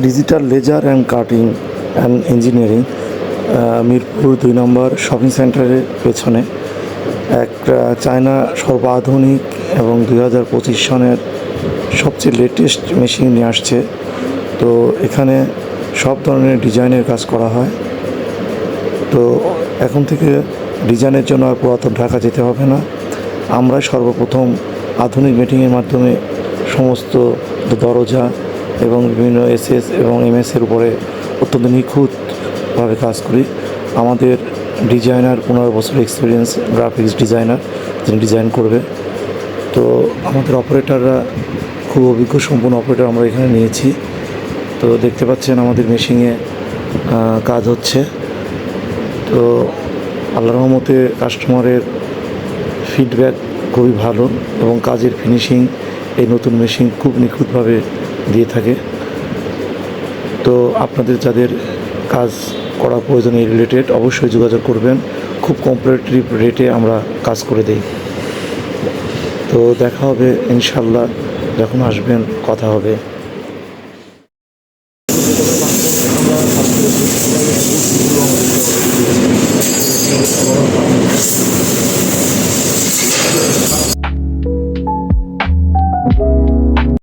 Digital laser and cutting and engineering Mirpur দুই নম্বর shopping সেন্টারের পেছনে। এক চায়না সর্বাধুনিক এবং দুই হাজার পঁচিশ সনের সবচেয়ে লেটেস্ট মেশিন নিয়ে আসছে। তো এখানে সব ধরনের ডিজাইনের কাজ করা হয়। তো এখন থেকে ডিজাইনের জন্য আর পুরাতন ঢাকা যেতে হবে না। আমরা সর্বপ্রথম আধুনিক মিটিংয়ের মাধ্যমে সমস্ত দরজা এবং বিভিন্ন এসএস এবং এমএসের উপরে অত্যন্ত নিখুঁতভাবে কাজ করি। আমাদের ডিজাইনার পনেরো বছর এক্সপিরিয়েন্স গ্রাফিক্স ডিজাইনার যিনি ডিজাইন করবে। তো আমাদের অপারেটররা খুব অভিজ্ঞ, সম্পূর্ণ অপারেটর আমরা এখানে নিয়েছি। তো দেখতে পাচ্ছেন আমাদের মেশিনে কাজ হচ্ছে। তো আল্লাহ রহমতে কাস্টমারের ফিডব্যাক খুবই ভালো এবং কাজের ফিনিশিং এই নতুন মেশিন খুব নিখুঁতভাবে দিয়ে থাকে। তো আপনাদের যাদের কাজ করা প্রয়োজন এই রিলেটেড অবশ্যই যোগাযোগ করবেন। খুব কম্পারেটিভ রেটে আমরা কাজ করে দিই। তো দেখা হবে ইনশাল্লাহ যখন আসবেন কথা হবে।